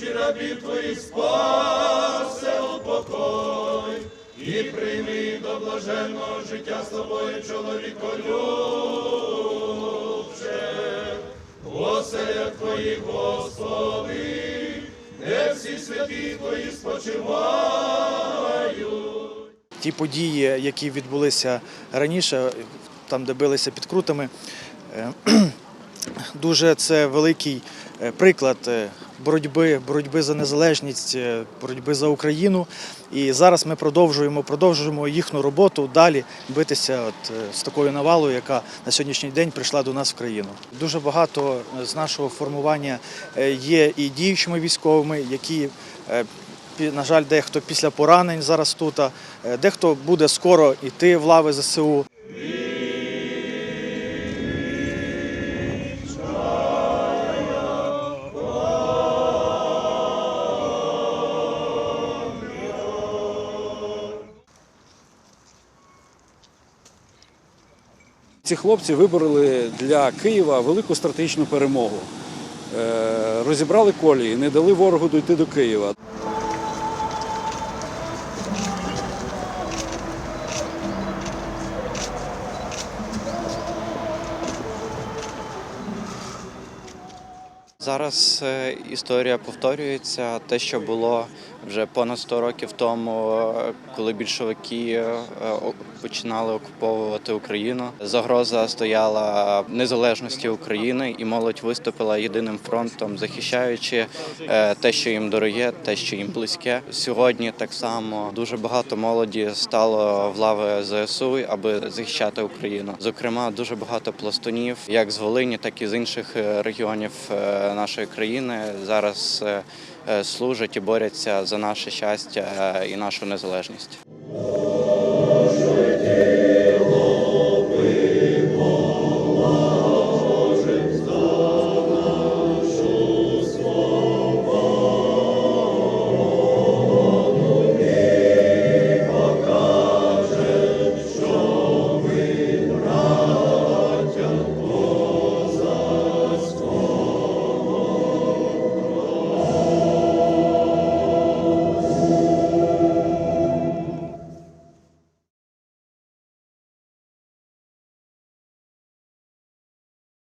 душі рабів твоїх спасе упокой, і прийми до блаженного життя з тобою, чоловіколюбче, оселя твоїх, Господи, де всі святі твої спочивають. ті події, які відбулися раніше, там, де билися під крутами, е, дуже це великий е, приклад е, боротьби, боротьби за незалежність, е, боротьби за Україну. І зараз ми продовжуємо, продовжуємо їхню роботу далі битися от, з такою навалою, яка на сьогоднішній день прийшла до нас в країну. Дуже багато з нашого формування є і діючими військовими, які На жаль, дехто після поранень зараз тут, дехто буде скоро йти в лави ЗСУ. Ці хлопці вибороли для Києва велику стратегічну перемогу. Е, Розібрали колії, не дали ворогу дійти до Києва. Зараз е, історія повторюється. Те, що було вже понад 100 років тому, коли більшовики е, починали окуповувати Україну. Загроза стояла незалежності України, і молодь виступила єдиним фронтом, захищаючи е, те, що їм дороге, те, що їм близьке. Сьогодні так само дуже багато молоді стало в лави ЗСУ, аби захищати Україну. Зокрема, дуже багато пластунів, як з Волині, так і з інших е, регіонів нашої країни зараз служать і борються за наше щастя е, і нашу незалежність.